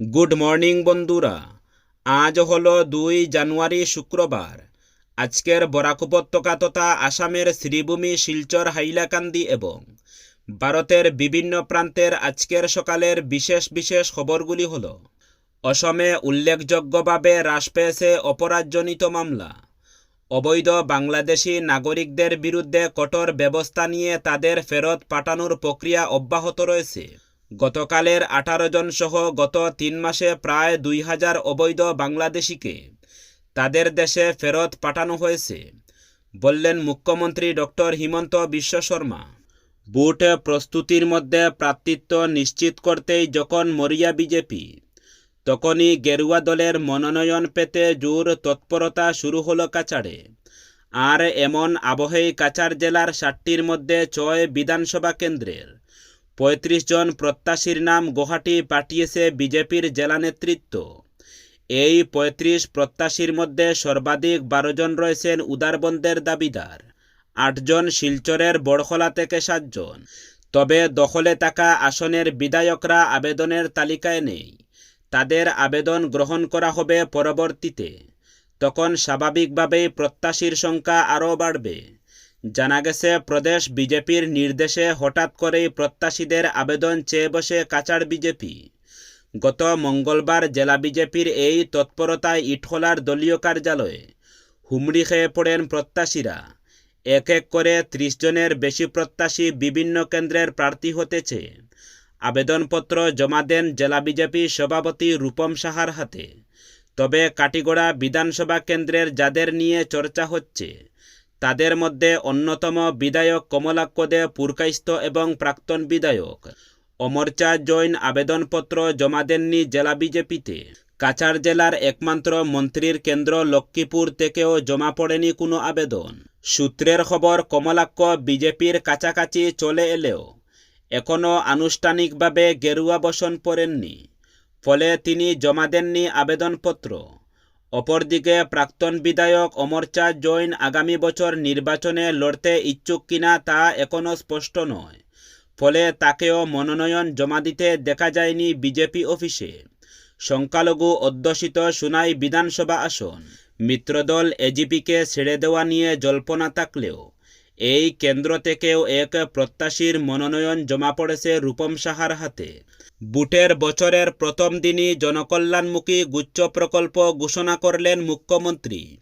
Good morning বন্ধুরা। আজ হলো দুই জানুয়ারি শুক্রবার। আজকের বরাক উপত্যকা তথা আসামের শ্রীভূমি শিলচর, হাইলাকান্দি এবং ভারতের বিভিন্ন প্রান্তের আজকের সকালের বিশেষ বিশেষ খবরগুলি হল, অসমে উল্লেখযোগ্যভাবে হ্রাস পেয়েছে অপরাধজনিত মামলা। অবৈধ বাংলাদেশি নাগরিকদের বিরুদ্ধে কঠোর ব্যবস্থা নিয়ে তাদের ফেরত পাঠানোর প্রক্রিয়া অব্যাহত রয়েছে। গতকালের আঠারো জন সহ গত তিন মাসে প্রায় দুই হাজার অবৈধ বাংলাদেশিকে তাদের দেশে ফেরত পাঠানো হয়েছে, বললেন মুখ্যমন্ত্রী ডক্টর হিমন্ত বিশ্ব শর্মা। বুট প্রস্তুতির মধ্যে প্রার্থিত্ব নিশ্চিত করতেই যখন মরিয়া বিজেপি তখনই গেরুয়া দলের মনোনয়ন পেতে জোর তৎপরতা শুরু হলো কাচাড়ে আর এমন আবহেই কাচার জেলার ষাটটির মধ্যে ছয় বিধানসভা কেন্দ্রের পঁয়ত্রিশ জন প্রত্যাশীর নাম গুয়াহাটি পাঠিয়েছে বিজেপির জেলা নেতৃত্ব। এই পঁয়ত্রিশ প্রত্যাশীর মধ্যে সর্বাধিক বারো জন রয়েছেন উদারবন্দের দাবিদার। আটজন শিলচরের বড়খলা থেকে সাতজন তবে দখলে থাকা আসনের বিধায়করা আবেদনের তালিকায় নেই। তাদের আবেদন গ্রহণ করা হবে পরবর্তীতে। তখন স্বাভাবিকভাবেই প্রত্যাশীর সংখ্যা আরও বাড়বে। জানা গেছে, প্রদেশ বিজেপির নির্দেশে হঠাৎ করেই প্রত্যাশীদের আবেদন চেয়ে বসে কাচার বিজেপি। গত মঙ্গলবার জেলা বিজেপির এই তৎপরতায় ইটখোলার দলীয় কার্যালয়ে হুমড়ি খেয়ে পড়েন প্রত্যাশীরা। এক এক করে ত্রিশ জনের বেশি প্রত্যাশী বিভিন্ন কেন্দ্রের প্রার্থী হতেছে আবেদনপত্র জমা দেন জেলা বিজেপি সভাপতি রূপম সাহার হাতে। তবে কাটিগড়া বিধানসভা কেন্দ্রের যাদের নিয়ে চর্চা হচ্ছে তাদের মধ্যে অন্যতম বিধায়ক কমলাক্ষ দে পুরকাইস্ত এবং প্রাক্তন বিধায়ক। অমরচা জৈন আবেদনপত্র জমা দেননি জেলা বিজেপিতে। কাছাড় জেলার একমাত্র মন্ত্রীর কেন্দ্র লক্ষ্মীপুর থেকেও জমা পড়েনি কোনো আবেদন। সূত্রের খবর কমলাক্ষ বিজেপির কাছাকাছি চলে এলেও এখনও আনুষ্ঠানিকভাবে গেরুয়া বসন পড়েননি ফলে তিনি জমা দেননি আবেদনপত্র। অপরদিকে প্রাক্তন বিধায়ক অমরচাঁদ জৈন আগামী বছর নির্বাচনে লড়তে ইচ্ছুক কিনা তা এখনও স্পষ্ট নয়। ফলে তাকেও মনোনয়ন জমা দিতে দেখা যায়নি বিজেপি অফিসে। সংখ্যালঘু অধ্যুষিত সুনাই বিধানসভা আসন। মিত্রদল এজিপিকে ছেড়ে দেওয়া নিয়ে জল্পনা থাকলেও এই কেন্দ্র থেকেও এক প্রত্যাশীর মনোনয়ন জমা পড়েছে রূপম সাহার হাতে। বুটের বছরের প্রথম দিনই জনকল্যাণমুখী গুচ্ছ প্রকল্প ঘোষণা করলেন মুখ্যমন্ত্রী।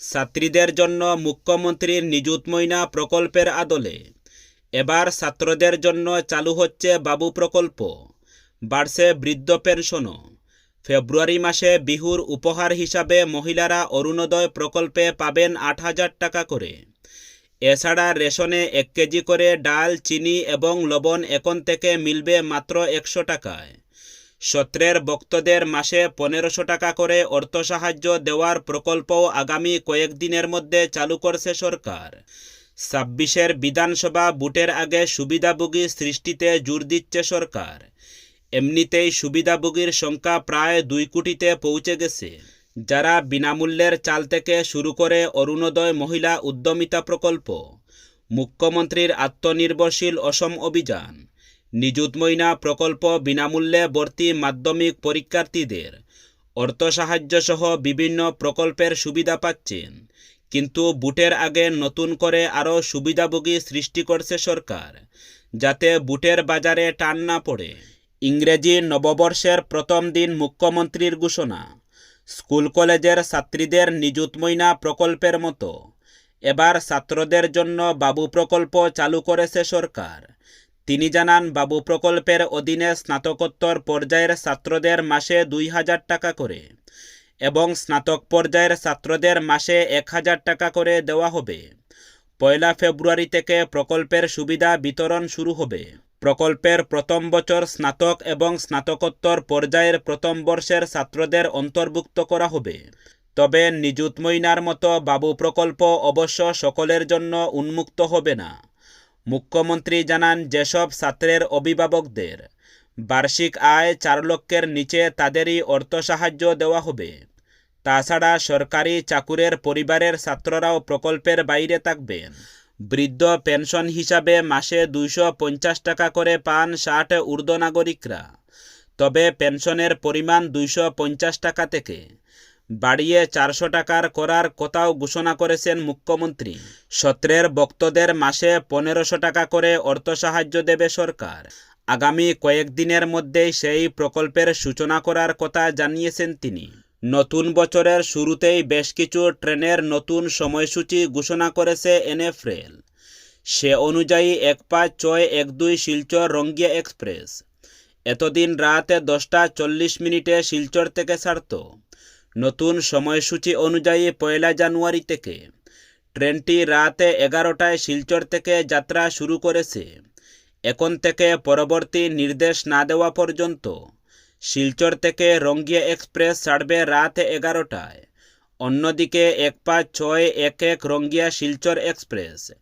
ছাত্রীদের জন্য মুখ্যমন্ত্রীর নিযুত ময়না প্রকল্পের আদলে। এবার ছাত্রদের জন্য চালু হচ্ছে বাবু প্রকল্প। বাড়ছে বৃদ্ধ পেনশনও। ফেব্রুয়ারি মাসে বিহুর উপহার হিসাবে মহিলারা অরুণোদয় প্রকল্পে পাবেন আট হাজার টাকা করে। এছাড়া রেশনে এক কেজি করে ডাল, চিনি এবং লবণ এখন থেকে মিলবে মাত্র একশো টাকায়। সত্রের ভক্তদের মাসে পনেরোশো টাকা করে অর্থ সাহায্য দেওয়ার প্রকল্পও আগামী কয়েকদিনের মধ্যে চালু করছে সরকার। ছাব্বিশের বিধানসভা বুটের আগে সুবিধাভোগী সৃষ্টিতে জোর দিচ্ছে সরকার। এমনিতেই সুবিধাভোগীর সংখ্যা প্রায় দুই কোটিতে পৌঁছে গেছে। যারা বিনামূল্যের চাল থেকে শুরু করে অরুণোদয় মহিলা উদ্যমিতা প্রকল্প, মুখ্যমন্ত্রীর আত্মনির্ভরশীল অসম অভিযান, নিযুত ময়না প্রকল্প বিনামূল্যে ভর্তি মাধ্যমিক পরীক্ষার্থীদের অর্থ সাহায্য সহ বিভিন্ন প্রকল্পের সুবিধা পাচ্ছেন। কিন্তু বুটের আগে নতুন করে আরও সুবিধাভোগী সৃষ্টি করছে সরকার, যাতে বুটের বাজারে টান না পড়ে। ইংরেজি নববর্ষের প্রথম দিন মুখ্যমন্ত্রীর ঘোষণা। স্কুল কলেজের ছাত্রীদের নিযুত ময়না প্রকল্পের মতো। এবার ছাত্রদের জন্য বাবু প্রকল্প চালু করেছে সরকার। তিনি জানান, বাবু প্রকল্পের অধীনে স্নাতকোত্তর পর্যায়ের ছাত্রদের মাসে দুই হাজার টাকা করে এবং স্নাতক পর্যায়ের ছাত্রদের মাসে এক হাজার টাকা করে দেওয়া হবে। পয়লা ফেব্রুয়ারি থেকে প্রকল্পের সুবিধা বিতরণ শুরু হবে। প্রকল্পের প্রথম বছর স্নাতক এবং স্নাতকোত্তর পর্যায়ের প্রথম বর্ষের ছাত্রদের অন্তর্ভুক্ত করা হবে। তবে নিযুত ময়নার মতো বাবু প্রকল্প অবশ্য সকলের জন্য উন্মুক্ত হবে না। মুখ্যমন্ত্রী জানান যেসব ছাত্রের অভিভাবকদের বার্ষিক আয় চার লক্ষের নিচে তাদেরই অর্থ সাহায্য দেওয়া হবে। তাছাড়া সরকারি চাকুরের পরিবারের ছাত্ররাও প্রকল্পের বাইরে থাকবেন। বৃদ্ধ পেনশন হিসাবে মাসে দুইশো পঞ্চাশ টাকা করে পান ষাট ঊর্ধ্ব নাগরিকরা। তবে পেনশনের পরিমাণ দুইশো পঞ্চাশ টাকা থেকে। বাড়িয়ে চারশো টাকার করার কথাও ঘোষণা করেছেন মুখ্যমন্ত্রী। সত্রের ভক্তদের মাসে পনেরোশো টাকা করে অর্থ সাহায্য দেবে সরকার। আগামী কয়েকদিনের মধ্যেই সেই প্রকল্পের সূচনা করার কথা জানিয়েছেন তিনি। নতুন বছরের শুরুতেই বেশ কিছু ট্রেনের নতুন সময়সূচি ঘোষণা করেছে এনএফরেল সে অনুযায়ী এক পাঁচ ছয় এক দুই শিলচর রঙ্গিয়া এক্সপ্রেস। এতদিন রাতে দশটা চল্লিশ মিনিটে শিলচর থেকে ছাড়ত। নতুন সময়সূচি অনুযায়ী পয়লা জানুয়ারি থেকে। ট্রেনটি রাতে এগারোটায় শিলচর থেকে যাত্রা শুরু করেছে। এখন থেকে পরবর্তী নির্দেশ না দেওয়া পর্যন্ত শিলচর থেকে রঙ্গিয়া এক্সপ্রেস ছাড়বে রাত এগারোটায়। অন্যদিকে এক পাঁচ ছয় এক এক রঙ্গিয়া শিলচর এক্সপ্রেস।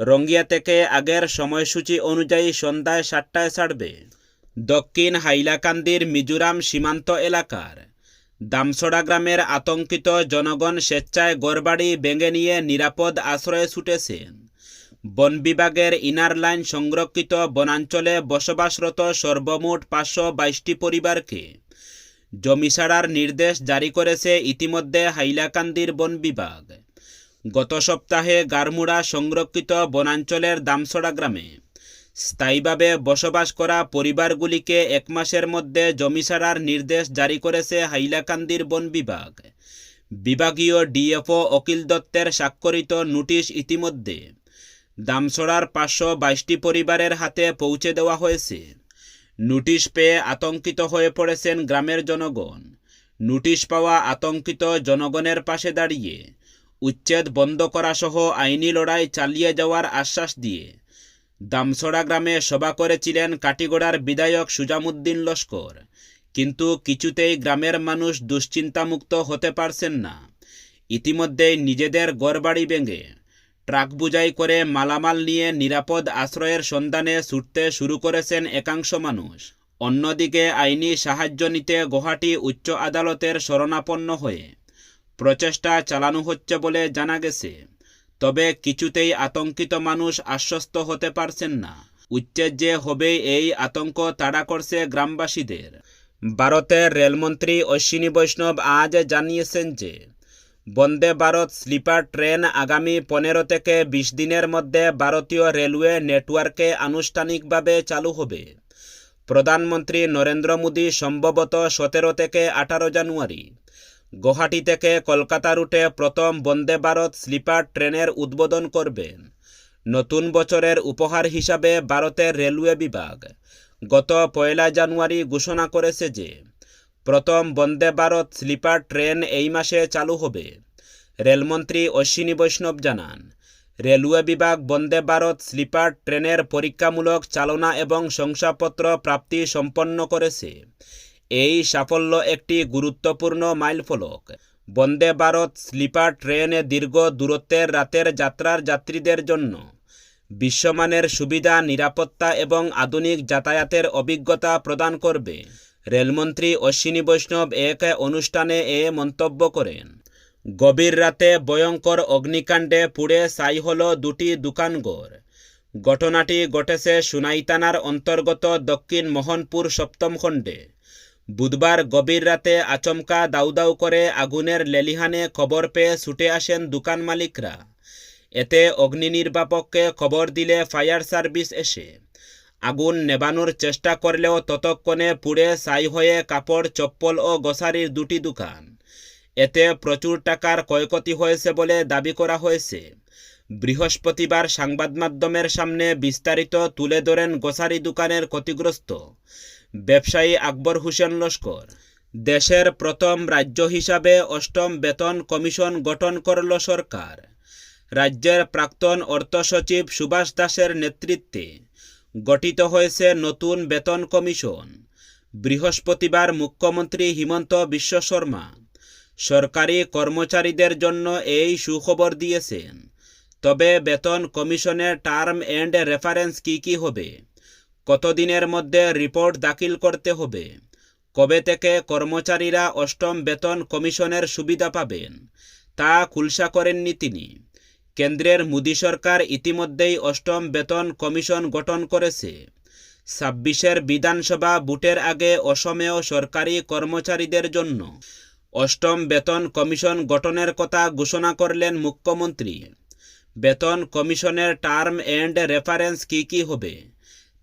রঙ্গিয়া থেকে আগের সময়সূচি অনুযায়ী সন্ধ্যায় সাতটায় ছাড়বে। দক্ষিণ হাইলাকান্দির মিজোরাম সীমান্ত এলাকার। দামসড়া গ্রামের আতঙ্কিত জনগণ স্বেচ্ছায় গড়বাড়ি ভেঙে নিয়ে নিরাপদ আশ্রয়ে ছুটেছেন। বন বিভাগের ইনার লাইন সংরক্ষিত বনাঞ্চলে বসবাসরত সর্বমোট পাঁচশো বাইশটি পরিবারকে জমি ছাড়ার নির্দেশ জারি করেছে ইতিমধ্যে হাইলাকান্দির বন বিভাগ। গত সপ্তাহে গারমুড়া সংরক্ষিত বনাঞ্চলের দামছড়া গ্রামে স্থায়ীভাবে বসবাস করা পরিবারগুলিকে এক মাসের মধ্যে জমি ছাড়ার নির্দেশ জারি করেছে হাইলাকান্দির বন বিভাগ। বিভাগীয় ডিএফও অকিল দত্তের স্বাক্ষরিত নোটিশ ইতিমধ্যে দামছড়ার পাঁচশো বাইশটি পরিবারের হাতে পৌঁছে দেওয়া হয়েছে নোটিশ পেয়ে আতঙ্কিত হয়ে পড়েছেন গ্রামের জনগণ। নোটিশ পাওয়া আতঙ্কিত জনগণের পাশে দাঁড়িয়ে। উচ্ছেদ বন্ধ করা সহ আইনি লড়াই চালিয়ে যাওয়ার আশ্বাস দিয়ে। দামছড়া গ্রামে সভা করেছিলেন কাটিগড়ার বিধায়ক সুজামুদ্দিন লস্কর কিন্তু কিছুতেই গ্রামের মানুষ দুশ্চিন্তামুক্ত হতে পারছেন না। ইতিমধ্যেই নিজেদের গড়বাড়ি ভেঙে। ট্রাক বুঝাই করে মালামাল নিয়ে নিরাপদ আশ্রয়ের সন্ধানে ছুটতে শুরু করেছেন একাংশ মানুষ। অন্যদিকে আইনি সাহায্য নিতে গুয়াহাটি উচ্চ আদালতের শরণাপন্ন হয়ে প্রচেষ্টা চালানো হচ্ছে বলে জানা গেছে। তবে কিছুতেই আতঙ্কিত মানুষ আশ্বস্ত হতে পারছেন না। উচ্ছেদ যে হবেই এই আতঙ্ক তাড়া করছে গ্রামবাসীদের। ভারতের রেলমন্ত্রী অশ্বিনী বৈষ্ণব আজ জানিয়েছেন যে বন্দে ভারত স্লিপার ট্রেন আগামী পনেরো থেকে বিশ দিনের মধ্যে ভারতীয় রেলওয়ে নেটওয়ার্কে আনুষ্ঠানিকভাবে চালু হবে। প্রধানমন্ত্রী নরেন্দ্র মোদী সম্ভবত সতেরো থেকে আঠারো জানুয়ারি। গুয়াহাটি থেকে কলকাতা রুটে প্রথম বন্দে ভারত স্লিপার ট্রেনের উদ্বোধন করবেন নতুন বছরের উপহার হিসাবে ভারতের রেলওয়ে বিভাগ। গত পয়লা জানুয়ারি ঘোষণা করেছে যে প্রথম বন্দে ভারত স্লিপার ট্রেন এই মাসে চালু হবে। রেলমন্ত্রী অশ্বিনী বৈষ্ণব জানান, রেলওয়ে বিভাগ বন্দে ভারত স্লিপার ট্রেনের পরীক্ষামূলক চালনা এবং শংসাপত্র প্রাপ্তি সম্পন্ন করেছে। এই সাফল্য একটি গুরুত্বপূর্ণ মাইলফলক। বন্দে ভারত স্লিপার ট্রেনে দীর্ঘ দূরত্বের রাতের যাত্রার যাত্রীদের জন্য বিশ্বমানের সুবিধা, নিরাপত্তা এবং আধুনিক যাতায়াতের অভিজ্ঞতা প্রদান করবে। রেলমন্ত্রী অশ্বিনী বৈষ্ণব এক অনুষ্ঠানে এ মন্তব্য করেন। গভীর রাতে ভয়ঙ্কর অগ্নিকাণ্ডে পুড়ে ছাই হল দুটি দোকানঘর। ঘটনাটি ঘটেছে সুনাইতানার অন্তর্গত দক্ষিণ মোহনপুর সপ্তম খণ্ডে। বুধবার গভীর রাতে আচমকা দাউ দাউ করে আগুনের লেলিহানে খবর পেয়ে ছুটে আসেন দোকান মালিকরা। এতে অগ্নি নির্বাপককে খবর দিলে ফায়ার সার্ভিস এসে আগুন নেবানোর চেষ্টা করলেও ততক্ষণে পুড়ে ছাই হয়ে কাপড়, চপ্পল ও গোসারির দুটি দোকান। এতে প্রচুর টাকার ক্ষয়ক্ষতি হয়েছে বলে দাবি করা হয়েছে। বৃহস্পতিবার সংবাদ মাধ্যমের সামনে বিস্তারিত তুলে ধরেন গোসারি দোকানের ক্ষতিগ্রস্ত ব্যবসায়ী আকবর হোসেন লস্কর। দেশের প্রথম রাজ্য হিসাবে অষ্টম বেতন কমিশন গঠন করল সরকার। রাজ্যের প্রাক্তন অর্থ সচিব সুভাষ দাসের নেতৃত্বে গঠিত হয়েছে নতুন বেতন কমিশন। বৃহস্পতিবার মুখ্যমন্ত্রী হিমন্ত বিশ্ব শর্মা সরকারি কর্মচারীদের জন্য এই সুখবর দিয়েছেন। তবে বেতন কমিশনের টার্ম এন্ড রেফারেন্স কী কী হবে? কতদিনের মধ্যে রিপোর্ট দাখিল করতে হবে? কবে থেকে কর্মচারীরা অষ্টম বেতন কমিশনের সুবিধা পাবেন? তা খুলসা করেননি তিনি। কেন্দ্রের মোদী সরকার ইতিমধ্যেই অষ্টম বেতন কমিশন গঠন করেছে। ছাব্বিশের বিধানসভা ভোটের আগে অসমেও সরকারি কর্মচারীদের জন্য অষ্টম বেতন কমিশন গঠনের কথা ঘোষণা করলেন মুখ্যমন্ত্রী। বেতন কমিশনের টার্ম এন্ড রেফারেন্স কী কী হবে,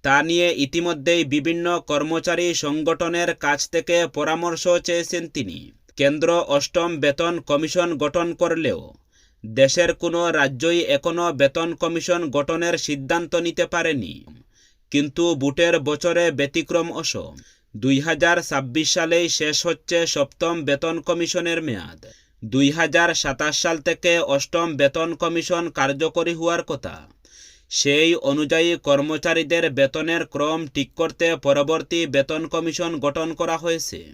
তা নিয়ে ইতিমধ্যেই বিভিন্ন কর্মচারী সংগঠনের কাছ থেকে পরামর্শ চেয়েছেন তিনি। কেন্দ্র অষ্টম বেতন কমিশন গঠন করলেও দেশের কোনো রাজ্যই এখনও বেতন কমিশন গঠনের সিদ্ধান্ত নিতে পারেনি। কিন্তু বুটের বছরে ব্যতিক্রম অসম। দুই হাজার ছাব্বিশ সালেই শেষ হচ্ছে সপ্তম বেতন কমিশনের মেয়াদ। দুই হাজার সাতাশ সাল থেকে অষ্টম বেতন কমিশন কার্যকরী হওয়ার কথা। সেই অনুযায়ী কর্মচারীদের বেতনের ক্রম ঠিক করতে পরবর্তী বেতন কমিশন গঠন করা হয়েছে।